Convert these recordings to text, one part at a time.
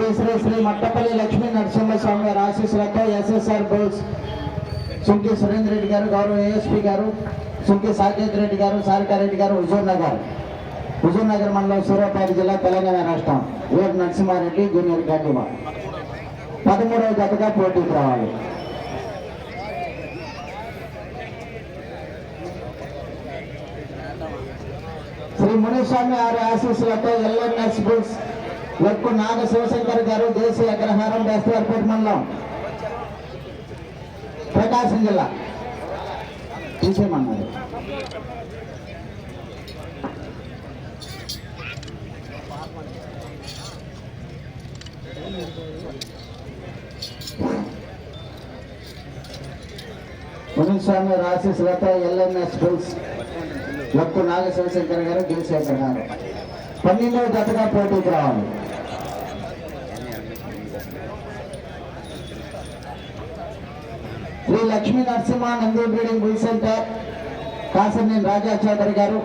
శ్రీ శ్రీ శ్రీ మట్టపల్లి లక్ష్మీ నరసింహస్వామి గారి ఆశీస్సులతో ఎస్ఎస్ఆర్ బోల్స్ సుంకి సురేంద్ర రెడ్డి గారు గౌరవ ఏఎస్పీ గారు సుంకి సాకేత్ రెడ్డి గారు సారికారెడ్డి గారు హుజూర్ నగర్ హుజూర్ నగర్ మండలం సూర్యాపేట జిల్లా తెలంగాణ రాష్ట్రం. వీర నరసింహారెడ్డి జూనియర్ గడ్డిమ పదమూడవ జతగా పోటీకి రావాలి శ్రీ మునిస్వామి వారి ఆశీస్సులతో ఎల్ఎన్ఎస్ బుల్స్ లక్కు నాగ శివశంకర్ గారు దేశీయ అగ్రహారం బెస్తవారిపేట మండలం. ప్రకాశం జిల్లా. తీసేయమన్నారు మునిస్వామి రాశి శ్రత ఎల్ఎన్ఎస్ స్కూల్స్ లక్కు నాగ శివశంకర్ గారు దేశీయ అగ్రహారం పన్నెండవ జతగా పోటీకి రావాలి. Shri Lakshmi Narasimha Nandi breeding bull center Kasarneni Raja Chowdary garu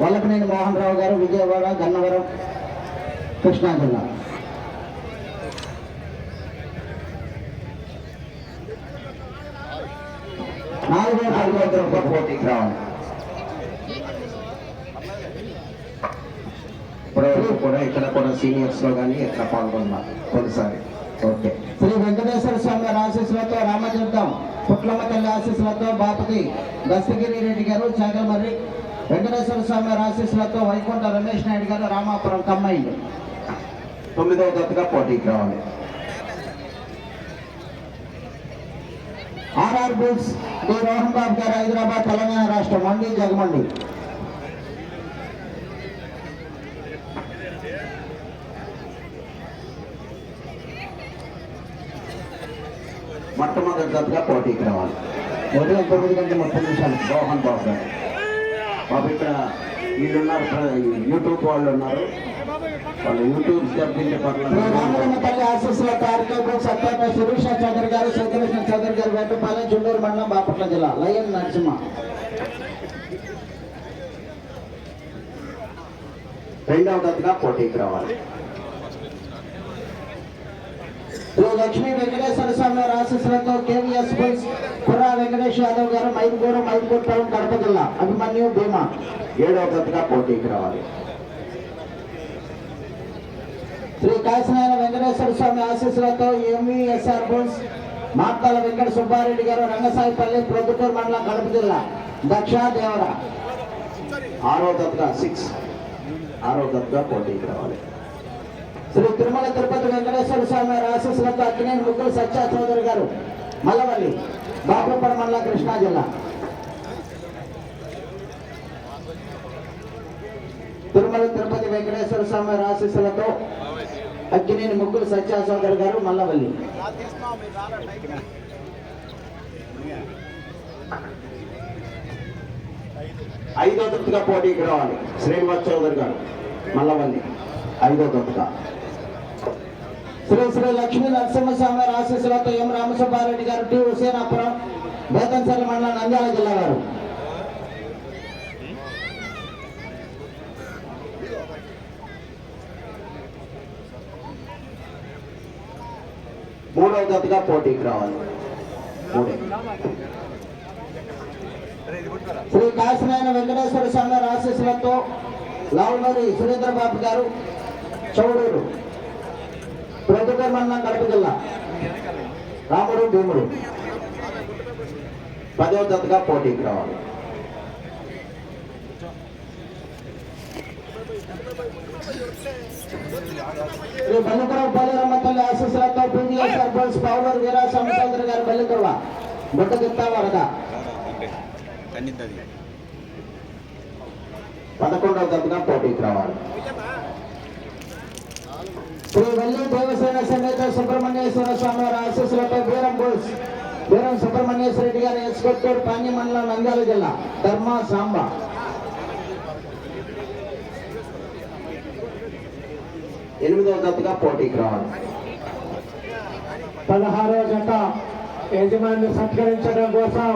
Vallabhaneni Mohan రావు గారు విజయవాడ గన్నవరం కృష్ణా జిల్లా. నాలుగో నాలుగో పోటీకి రావాలి ఇప్పటివరకు కూడా ఇక్కడ కూడా సీనియర్స్లో కానీ ఇక్కడ పాల్గొన్నారు తొలిసారి ఓకే. శ్రీ వెంకటేశ్వర స్వామి వారి ఆశీస్సులతో రామతీర్థం పుట్లమ్మ తల్లి ఆశీస్సులతో బాపతి దస్తగిరి రెడ్డి గారు చాగల్మర్రి వెంకటేశ్వర స్వామి ఆశీస్సులతో వైకుంఠ రమేష్ నాయుడు గారు రామాపురం కమ్మైండ్ తొమ్మిదవ దత్తగా పోటీకి రావాలి RR bulls D. Rohan Babu garu Hyderabad Telangana రాష్ట్రం మండి జగమండి. మొట్టమొదటి జతగా పోటీకి రావాలి ఉదయం తొమ్మిది గంటల ముప్పై నిమిషాలు. మోహన్ బాబు గారు. బాబు ఇక్కడ వీళ్ళు ఉన్నారు ప్ర- యూట్యూబ్ వాళ్ళు ఉన్నారు. వాళ్ళు యూట్యూబ్ తల్లి అత్యంత శిరీష చౌదరి గారు శంకరేశ్వర చౌదరి గారు వేటపాలెం చుండూరు మండలం బాపట్ల జిల్లా. లయన్ నరసింహ. పోటీకి రావాలి. శ్రీ లక్ష్మీ వెంకటేశ్వర స్వామి ఆశీస్సులతో కేవీఎస్ బుల్స్ కుర్రా వెంకటేష్ యాదవ్ గారు మైదుగూరు మైదుగూరు కడప జిల్లా అభిమన్యు భీమా. ఏడవ జతగా పోటీకి రావాలి. శ్రీ కాశీనారాయణ వెంకటేశ్వర స్వామి ఆశీస్సులతో ఎంవీఎస్ఆర్ బుల్స్ మార్తాల వెంకట సుబ్బారెడ్డి గారు రంగసాయిపల్లి ప్రొద్దుటూరు మండలం కడప జిల్లా దక్ష దేవర ఆరో జతగా సిక్స్ ఆరో జతగా పోటీకి రావాలి. శ్రీ తిరుమల తిరుపతి వెంకటేశ్వర స్వామి ఆశీస్సులతో అక్కినేని ముగ్గురు సత్యా చౌదరి గారు మల్లవల్లి బాపురపడ మండలం కృష్ణా జిల్లా. తిరుమల తిరుపతి వెంకటేశ్వర స్వామి ఆశీస్సులతో అక్కినేని ముగ్గురు సత్యా చౌదరి గారు మల్లవల్లి. ఐదో జతగా పోటీకి రావాలి శ్రీనివాస్ చౌదరి గారు మల్లవల్లి. ఐదో జతగా శ్రీ శ్రీ లక్ష్మీ నరసింహస్వామి ఆశీస్సులతో ఎం రామసుబ్బారెడ్డి గారు టి హుసేనాపురం బేతంచర్ల మండలం నంద్యాల జిల్లా గారు మూడవ జతగా పోటీకి రావాలి. శ్రీ కాశీనాయన వెంకటేశ్వర స్వామి వారి ఆశీస్సులతో లావునూరి సురేంద్రబాబు గారు చౌడూరు. ప్రొద్దుటూరు మండలం కడప జిల్లా. రాముడు భీముడు. పదవ జతగా పోటీకి రావాలి. శ్రీ బల్లిపురం పోలేరమ్మ తల్లి ఆశీస్సులతో పీజీఎస్ఆర్ బోల్స్ పౌడర్ వీరా సోమచంద్ర గారు బల్లికురవ గుట్టగిత్త వరద. పదకొండవ జతగా పోటీకి రావాలి. శ్రీ వల్లి దేవసేన సమేత సుబ్రహ్మణ్యేశ్వర స్వామి వారి ఆశీస్సులతో వీరం బోల్స్ వీరం సుబ్రహ్మణ్యేశ్వర రెడ్డి గారు ఎస్కొత్తూరు పాణ్య మండలం నంద్యాల జిల్లా ధర్మ సాంబ. ఎనిమిదవ జతగా పోటీకి రావాలి. పదహారవ జత యజమాని సత్కరించడం కోసం